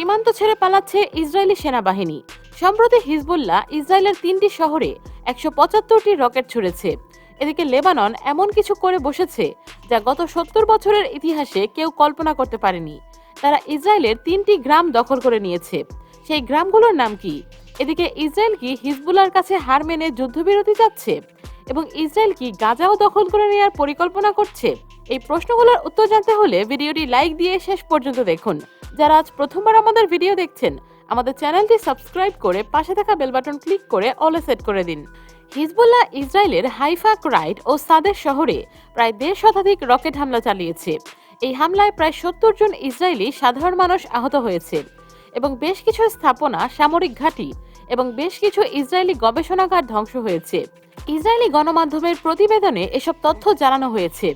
সীমান্ত ছেড়ে পালাচ্ছে ইসরায়েলি সেনাবাহিনী। সম্প্রতি হিজবুল্লাহ ইসরায়েলের তিনটি শহরে একশো পঁচাত্তরটি রকেট ছুড়েছে। এদিকে লেবানন এমন কিছু করে বসেছে যা গত সত্তর বছরের ইতিহাসে কেউ কল্পনা করতে পারেনি। তারা ইসরায়েলের তিনটি গ্রাম দখল করে নিয়েছে। সেই গ্রামগুলোর নাম কি? এদিকে ইসরায়েল কি হিজবুল্লার কাছে হার মেনে যুদ্ধবিরতি যাচ্ছে এবং ইসরায়েল কি গাজাও দখল করে নেওয়ার পরিকল্পনা করছে? এই প্রশ্নগুলোর উত্তর জানতে হলে ভিডিওটি লাইক দিয়ে শেষ পর্যন্ত দেখুন। যারা আজ প্রথমবার আমাদের ভিডিও দেখছেন, আমাদের চ্যানেলটি সাবস্ক্রাইব করে পাশে থাকা বেল বাটন ক্লিক করে অলে সেট করে দিন। হিজবুল্লাহ ইসরায়েলের হাইফা ক্রাইট ও সাদের শহরে প্রায় দেড় শতাধিক রকেট হামলা চালিয়েছে। এই হামলায় প্রায় সত্তর জন ইসরায়েলি সাধারণ মানুষ আহত হয়েছে এবং বেশ কিছু স্থাপনা, সামরিক ঘাঁটি এবং বেশ কিছু ইসরায়েলি গবেষণাগার ধ্বংস হয়েছে। ইসরায়েলি গণমাধ্যমের প্রতিবেদনে এসব তথ্য জানানো হয়েছে।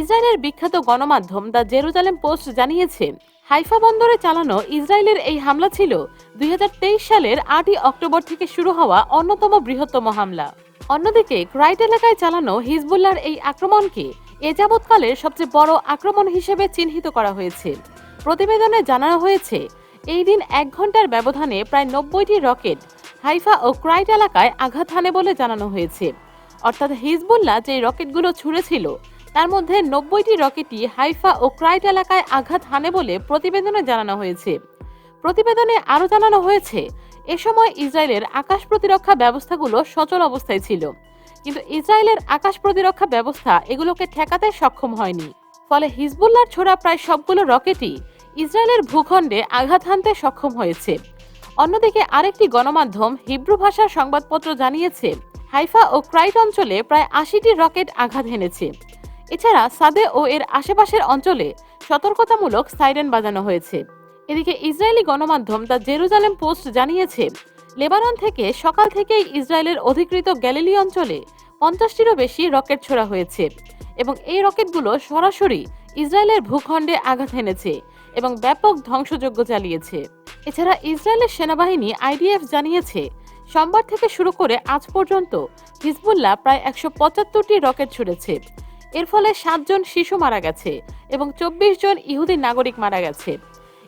ইসরায়েলের বিখ্যাত গণমাধ্যম দ্য জেরুজালেম পোস্ট জানিয়েছে হাইফা বন্দরে চালানো ইসরায়েলের এই হামলা ছিল দু হাজার তেইশ সালের আটই অক্টোবর থেকে শুরু হওয়া অন্যতম বৃহত্তম হামলা। অন্যদিকে ক্রাইট এলাকায় চালানো হিজবুল্লার এই আক্রমণকে এ যাবৎকালের সবচেয়ে বড় আক্রমণ হিসেবে চিহ্নিত করা হয়েছে। প্রতিবেদনে জানানো হয়েছে, এই দিন এক ঘণ্টার ব্যবধানে প্রায় নব্বইটি রকেট হাইফা ও ক্রাইট এলাকায় আঘাত হানে বলে জানানো হয়েছে। অর্থাৎ হিজবুল্লাহ যে রকেটগুলো ছুড়েছিল তার মধ্যে নব্বইটি রকেটই হাইফা ও ক্রাইট এলাকায় আঘাত হানে বলে প্রতিবেদনে জানানো হয়েছে। প্রতিবেদনে আরও জানানো হয়েছে, এ সময় ইসরায়েলের আকাশ প্রতিরক্ষা ব্যবস্থাগুলো সচল অবস্থায় ছিল। কিন্তু ইসরায়েলের আকাশ প্রতিরক্ষা ব্যবস্থা এগুলোকে ঠেকাতে সক্ষম হয়নি। ফলে হিজবুল্লার ছোড়া প্রায় সবগুলো রকেটই ইসরায়েলের ভূখণ্ডে আঘাত হানতে সক্ষম হয়েছে। অন্যদিকে আরেকটি গণমাধ্যম হিব্রু ভাষার সংবাদপত্র জানিয়েছে, হাইফা ও ক্রাইট অঞ্চলে প্রায় আশিটি রকেট আঘাত হেনেছে। এছাড়া সাদে ও এর আশেপাশের অঞ্চলে সতর্কতামূলক সাইরেন বাজানো হয়েছে। এদিকে ইসরায়েলি গণমাধ্যম দ্য জেরুজালেম পোস্ট জানিয়েছে, লেবানন থেকে সকাল থেকেই ইসরায়েলের অধিকৃত গ্যালিলি অঞ্চলে পঞ্চাশটিরও বেশি রকেট ছোড়া হয়েছে এবং এই রকেটগুলো সরাসরি ইসরায়েলের ভূখণ্ডে আঘাত হেনেছে এবং ব্যাপক ধ্বংসযজ্ঞ চালিয়েছে। এছাড়া ইসরায়েলের সেনাবাহিনী আইডিএফ জানিয়েছে, সোমবার থেকে শুরু করে আজ পর্যন্ত হিজবুল্লাহ প্রায় একশো পঁচাত্তরটি রকেট ছুড়েছে। এর ফলে সাতজন শিশু মারা গেছে এবং চব্বিশ জন ইহুদি নাগরিক মারা গেছে।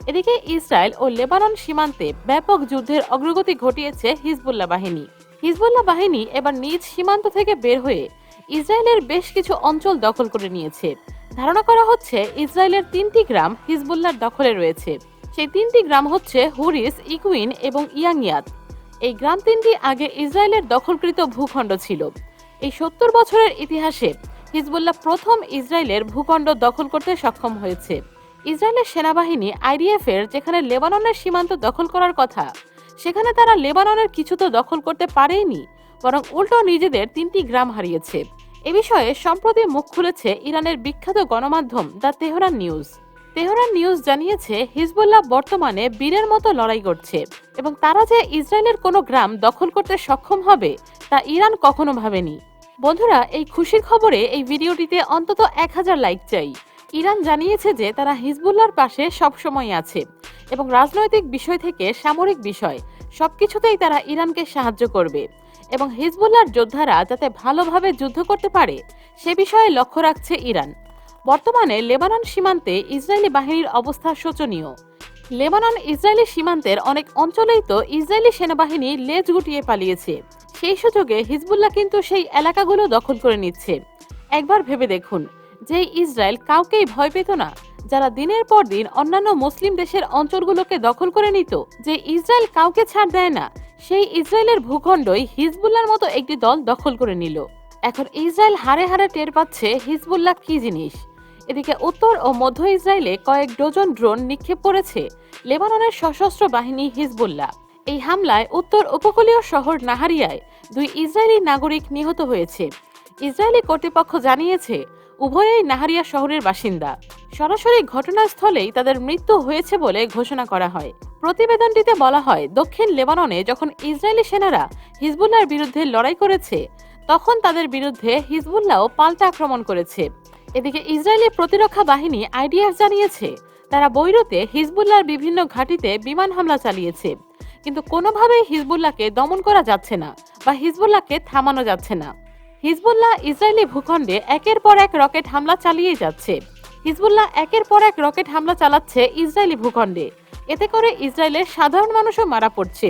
এদিকে ইসরায়েল ও লেবানন সীমান্তে ব্যাপক যুদ্ধের অগ্রগতি ঘটিয়েছে হিজবুল্লাহ বাহিনী। হিজবুল্লাহ বাহিনী এবার নিজ সীমান্ত থেকে বের হয়ে ইসরায়েলের বেশ কিছু অঞ্চল দখল করে নিয়েছে। ধারণা করা হচ্ছে ইসরায়েলের তিনটি গ্রাম হিজবুল্লাহর দখলে রয়েছে। সেই তিনটি গ্রাম হচ্ছে হুরিস, ইকুইন এবং ইয়াংয়াত এই গ্রাম তিনটি আগে ইসরায়েলের দখলকৃত ভূখণ্ড ছিল। এই সত্তর বছরের ইতিহাসে হিজবুল্লাহ প্রথম ইসরায়েলের ভূখণ্ড দখল করতে সক্ষম হয়েছে। ইসরায়েলের সেনাবাহিনী আইডিএফ এর যেখানে লেবাননের সীমান্ত দখল করার কথা, সেখানে তারা লেবাননের কিছু তো দখল করতে পারেনি, বরং উল্টো নিজেদের তিনটি গ্রাম হারিয়েছে। এ বিষয়ে সম্প্রতি মুখ খুলেছে ইরানের বিখ্যাত গণমাধ্যম the Tehran News. Tehran News জানিয়েছে, হিজবুল্লাহ বর্তমানে বীরের মতো লড়াই করছে এবং তারা যে ইসরায়েলের কোনো গ্রাম দখল করতে সক্ষম হবে, তা ইরান কখনো ভাবেনি। বন্ধুরা, এই খুশির খবরে এই ভিডিওটিতে অন্তত এক হাজার লাইক চাই। ইরান জানিয়েছে যে তারা হিজবুল্লার পাশে সবসময় আছে এবং রাজনৈতিক বিষয় থেকে সামরিক বিষয়, সবকিছুতেই তারা ইরানকে সাহায্য করবে এবং হিজবুল্লার যোদ্ধারা যাতে ভালোভাবে যুদ্ধ করতে পারে, সে বিষয়ে লক্ষ্য রাখছে ইরান। বর্তমানে লেবানন সীমান্তে ইসরায়েলি বাহিনীর অবস্থা শোচনীয়। লেবানন ইসরায়েলি সীমান্তের অনেক অঞ্চলেই তো ইসরায়েলি সেনাবাহিনী লেজ গুটিয়ে পালিয়েছে। সেই সুযোগে হিজবুল্লাহ কিন্তু সেই এলাকাগুলো দখল করে নিচ্ছে। একবার ভেবে দেখুন, যে ইসরায়েল কাউকেই ভয় পেত না, যারা দিনের পর দিন অন্যান্য মুসলিম দেশের অঞ্চলগুলোকে দখল করে নিত, যে ইসরায়েল কাউকে ছাড় দেয় না, সেই ইসরায়েলের ভূখণ্ডই হিজবুল্লার মতো একটি দল দখল করে নিল। এখন ইসরায়েল হারে হারে টের পাচ্ছে হিজবুল্লাহ কি জিনিস। এদিকে উত্তর ও মধ্য ইসরায়েলে কয়েক ডজন ড্রোন নিক্ষেপ করেছে, লেবাননের সশস্ত্র বাহিনী হিজবুল্লাহ। এই হামলায় উত্তর উপকূলীয় শহর নাহারিয়ায় দুই ইসরায়েলি নাগরিক নিহত হয়েছে। ইসরায়েলি কর্তৃপক্ষ জানিয়েছে, উভয়েই নাহারিয়া শহরের বাসিন্দা। সরাসরি ঘটনাস্থলেই তাদের মৃত্যু হয়েছে বলে ঘোষণা করা হয়। প্রতিবেদনটিতে বলা হয়, দক্ষিণ লেবাননে যখন ইসরায়েলি সেনারা হিজবুল্লাহর বিরুদ্ধে লড়াই করেছে, তখন তাদের বিরুদ্ধে হিজবুল্লাহও পাল্টা আক্রমণ করেছে। এদিকে ইসরায়েলি প্রতিরক্ষা বাহিনী আইডিএফ জানিয়েছে, তারা বৈরুতে হিজবুল্লাহর বিভিন্ন ঘাঁটিতে বিমান হামলা চালিয়েছে। কিন্তু কোনোভাবেই হিজবুল্লাহকে দমন করা যাচ্ছে না বা হিজবুল্লাহকে থামানো যাচ্ছে না। হিজবুল্লাহ ইসরায়েলি ভূখণ্ডে একের পর এক রকেট হামলা চালিয়ে যাচ্ছে। হিজবুল্লাহ একের পর এক রকেট হামলা চালাচ্ছে ইসরায়েলি ভূখণ্ডে। এতে করে ইসরায়েলের সাধারণ মানুষও মারা পড়ছে।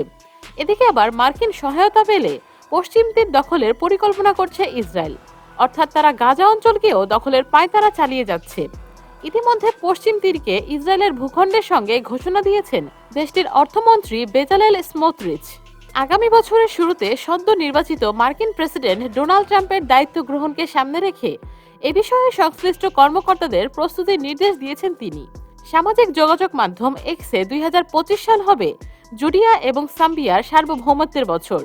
এদিকে আবার মার্কিন সহায়তা পেলে পশ্চিম তীর দখলের পরিকল্পনা করছে ইসরায়েল। অর্থাৎ তারা গাজা অঞ্চলকেও দখলের পায়তারা চালিয়ে যাচ্ছে। ইতিমধ্যে পশ্চিম তীরকে ইসরায়েলের ভূখণ্ডের সঙ্গে ঘোষণা দিয়েছেন দেশটির অর্থমন্ত্রী বেজালেল স্মোত্রিচ। আগামী বছরের শুরুতে সদ্য নির্বাচিত মার্কিন প্রেসিডেন্ট ডোনাল্ড ট্রাম্পের দায়িত্ব গ্রহণকে সামনে রেখে এ বিষয়ে সংশ্লিষ্ট কর্মকর্তাদের প্রস্তুতির নির্দেশ দিয়েছেন তিনি। সামাজিক যোগাযোগ মাধ্যম এক্সে দুই হাজার পঁচিশ সাল হবে, জুডিয়া এবং সাম্বিয়ার সার্বভৌমত্বের বছর।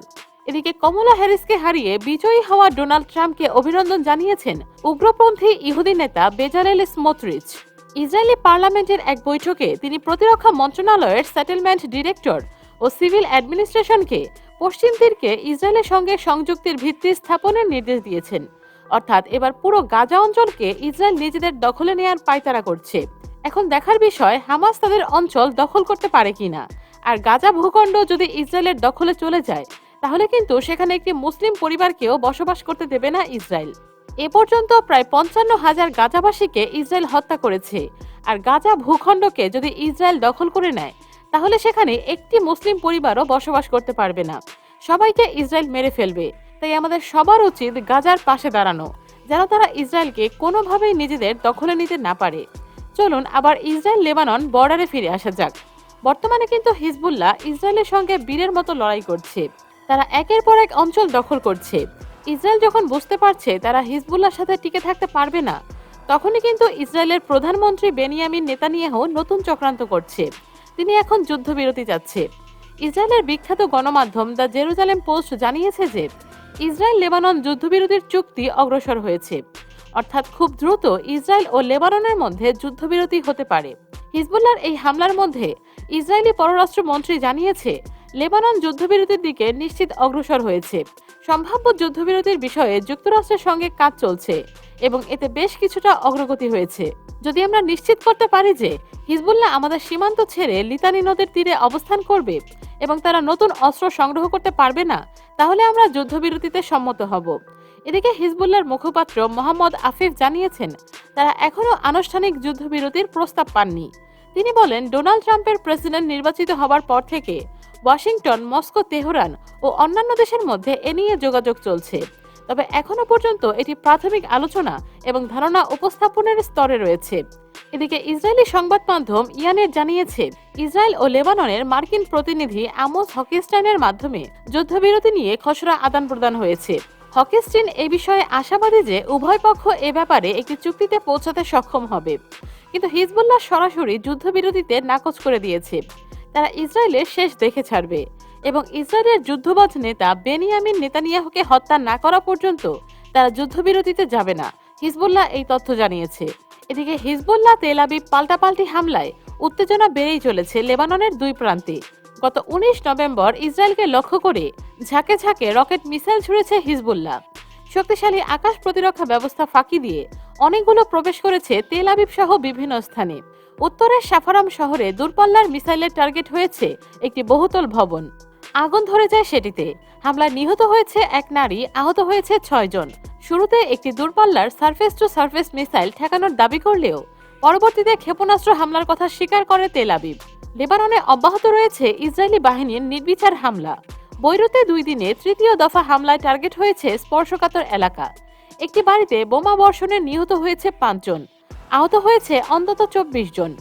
এদিকে কমলা হ্যারিসকে হারিয়ে বিজয়ী হওয়া ডোনাল্ড ট্রাম্পকে অভিনন্দন জানিয়েছেন উগ্রপন্থী ইহুদি নেতা বেজালেল স্মোত্রিচ। ইসরায়েলি পার্লামেন্টের এক বৈঠকে তিনি প্রতিরক্ষা মন্ত্রণালয়ের সেটেলমেন্ট ডিরেক্টর ও সিভিল অ্যাডমিনিস্ট্রেশনকে পশ্চিম তীরকে ইসরায়েলের সঙ্গে সংযুক্তির ভিত্তি স্থাপনের নির্দেশ দিয়েছেন। অর্থাৎ এবার পুরো গাজা অঞ্চলকে ইসরায়েল নিজেদের দখলে নেয়ার পায়তারা করছে। এখন দেখার বিষয়, হামাস তাদের অঞ্চল দখল করতে পারে কিনা? আর গাজা ভূখণ্ড যদি ইসরায়েলের দখলে চলে যায় তাহলে কিন্তু সেখানে একটি মুসলিম পরিবারকেও বসবাস করতে দেবে না ইসরায়েল। এ পর্যন্ত প্রায় পঞ্চান্ন হাজার গাজাবাসীকে ইসরায়েল হত্যা করেছে। আর গাজা ভূখণ্ডকে যদি ইসরায়েল দখল করে নেয়, তাহলে সেখানে একটি মুসলিম পরিবারও বসবাস করতে পারবে না। সবাইকে ইসরায়েল মেরে ফেলবে। তাই আমাদের সবার উচিত গাজার পাশে দাঁড়ানো, যেন তারা ইসরায়েলকে কোনোভাবেই নিজেদের দখলে নিতে না পারে। চলুন আবার ইসরায়েল লেবানন বর্ডারে ফিরে আসা যাক। বর্তমানে কিন্তু হিজবুল্লাহ ইসরায়েলের সঙ্গে বীরের মতো লড়াই করছে। তারা একের পর এক অঞ্চল দখল করছে। ইসরায়েল যখন বুঝতে পারছে তারা হিজবুল্লাহর সাথে টিকে থাকতে পারবে না, তখনই কিন্তু ইসরায়েলের প্রধানমন্ত্রী বেনিয়ামিন নেতানিয়াহু নতুন চক্রান্ত করছে। তিনি এখন যুদ্ধবিরতি চাচ্ছে। ইসরায়েলের বিখ্যাত গণমাধ্যম দ্য জেরুজালেম পোস্ট জানিয়েছে যে, ইসরায়েল লেবানন যুদ্ধবিরতির চুক্তি অগ্রসর হয়েছে। অর্থাৎ খুব দ্রুত ইসরায়েল ও লেবাননের মধ্যে যুদ্ধবিরতি হতে পারে। হিজবুল্লাহর এই হামলার মধ্যে ইসরায়েলি পররাষ্ট্রমন্ত্রী জানিয়েছে লেবানন যুদ্ধবিরতির দিকে নিশ্চিত অগ্রসর হয়েছে। সম্ভাব্য যুদ্ধবিরতির বিষয়ে যুক্তরাষ্ট্রের সঙ্গে কাজ চলছে এবং এতে বেশ কিছুটা অগ্রগতি হয়েছে। যদি আমরা নিশ্চিত করতে পারি যে হিজবুল্লাহ আমাদের সীমান্ত ছেড়ে লিতানি নদের তীরে অবস্থান করবে এবং তারা নতুন অস্ত্র সংগ্রহ করতে পারবে না, তাহলে আমরা যুদ্ধবিরতিতে সম্মত হব। এদিকে হিজবুল্লাহর মুখপাত্র মোহাম্মদ আফিফ জানিয়েছেন, তারা এখনও আনুষ্ঠানিক যুদ্ধবিরতির প্রস্তাব পাননি। তিনি বলেন, ডোনাল্ড ট্রাম্পের প্রেসিডেন্ট নির্বাচিত হবার পর থেকে ওয়াশিংটন, মস্কো, তেহরান ও অন্যান্য দেশের মধ্যে এ নিয়ে যোগাযোগ চলছে। তবে এখনও পর্যন্ত এটি প্রাথমিক আলোচনা এবং ধারণা উপস্থাপনের স্তরে রয়েছে। এদিকে ইসরায়েলি সংবাদ মাধ্যম ইয়ানের জানিয়েছে, ইসরায়েল ও লেবাননের মার্কিন প্রতিনিধি আমোস হকিস্টাইনের মাধ্যমে যুদ্ধবিরতি নিয়ে খসড়া আদান প্রদান হয়েছে। হকিস্টিন এ বিষয়ে আশাবাদী যে উভয় পক্ষ এ ব্যাপারে একটি চুক্তিতে পৌঁছাতে সক্ষম হবে। কিন্তু হিজবুল্লাহ সরাসরি যুদ্ধবিরতিতে নাকচ করে দিয়েছে। তারা ইসরায়েলের শেষ দেখে ছাড়বে এবং ইসরায়েলের যুদ্ধবাজ নেতা বেনিয়ামিন নেতানিয়াহুকে হত্যা না করা পর্যন্ত তারা যুদ্ধবিরতিতে যাবে না, হিজবুল্লাহ এই তথ্য জানিয়েছে। এদিকে হিজবুল্লাহ তেল আবিব পাল্টাপাল্টি হামলায় উত্তেজনা বেড়েই চলেছে লেবাননের দুই প্রান্তে। গত উনিশ নভেম্বর ইসরায়েলকে লক্ষ্য করে ঝাঁকে ঝাঁকে রকেট মিসাইল ছুড়েছে হিজবুল্লাহ। শক্তিশালী আকাশ প্রতিরক্ষা ব্যবস্থা ফাঁকি দিয়ে অনেকগুলো প্রবেশ করেছে তেল আবিব সহ বিভিন্ন স্থানে। উত্তরের সাফারাম শহরে দূরপাল্লার মিসাইলের টার্গেট হয়েছে একটি বহুতল ভবন। আগুন ধরে যায় সেটিতে। হামলায় নিহত হয়েছে এক নারী, আহত হয়েছে ছয়জন শুরুতে একটি দূরপাল্লার সার্ফেস টু সার্ফেস মিসাইল ঠেকানোর দাবি করলেও পরবর্তীতে ক্ষেপণাস্ত্র হামলার কথা স্বীকার করে তেল আবিব। লেবাননে অব্যাহত রয়েছে ইসরায়েলি বাহিনীর নির্বিচার হামলা। বৈরুতে দুই দিনে তৃতীয় দফা হামলায় টার্গেট হয়েছে স্পর্শকাতর এলাকা। একটি বাড়িতে বোমা বর্ষণে নিহত হয়েছে পাঁচজন। আহত হয়েছে অন্তত চব্বিশ জন।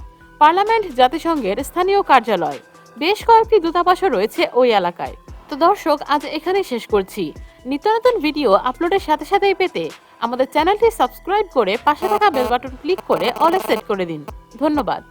পার্লামেন্ট, জাতিসংঘের স্থানীয় কার্যালয়। বেশ কয়েকটি দূতাবাসও রয়েছে ওই এলাকায়। তো দর্শক, আজ এখানেই শেষ করছি। নিত্য নতুন ভিডিও আপলোডের সাথে সাথেই পেতে আমাদের চ্যানেলটি সাবস্ক্রাইব করে পাশে থাকা বেল বাটন ক্লিক করে অলে সেট করে দিন। ধন্যবাদ।